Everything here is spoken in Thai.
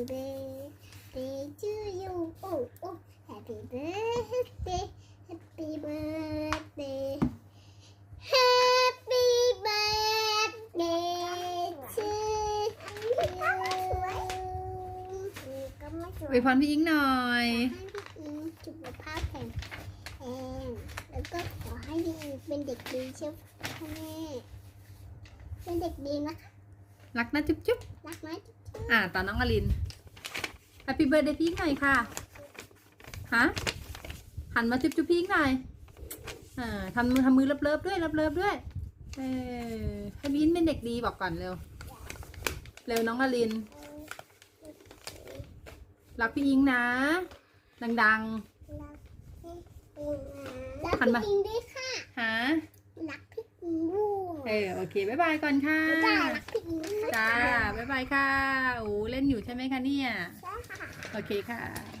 Happy birthday to you. Oh, oh. Happy birthday. Happy birthday. Happy birthday to you. ก็ไม่สวย อวยพรพี่อิงหน่อย ให้พี่อิงสุขภาพแข็งแรงแล้วก็ขอให้พี่อิงเป็นเด็กดีเชียวพ่อแม่ เป็นเด็กดีนะคะ รักนะจุ๊บจุ๊บ รักนะ อ่าตอนน้องอลิน Happy birthday พี่อิงหน่อยค่ะฮะหันมาจุ๊บจุ๊บพี่อิงหน่อยอ่าทำมือทำมือเลิฟๆด้วยเลิฟๆด้วยเออให้พี่อิงเป็นเด็กดีบอกก่อนเร็วเร็วน้องอลินรักพี่อิงนะ ดังรักพี่อิงด้วยค่ะๆหารักพี่อิงด้วยเออโอเคบ๊ายบายก่อนค่ะจ้ารักพี่อิงค่ะจ้าบ๊ายบายค่ะโอ้เล่น อยู่ใช่ไหมคะเนี่ย ใช่ค่ะ โอเคค่ะ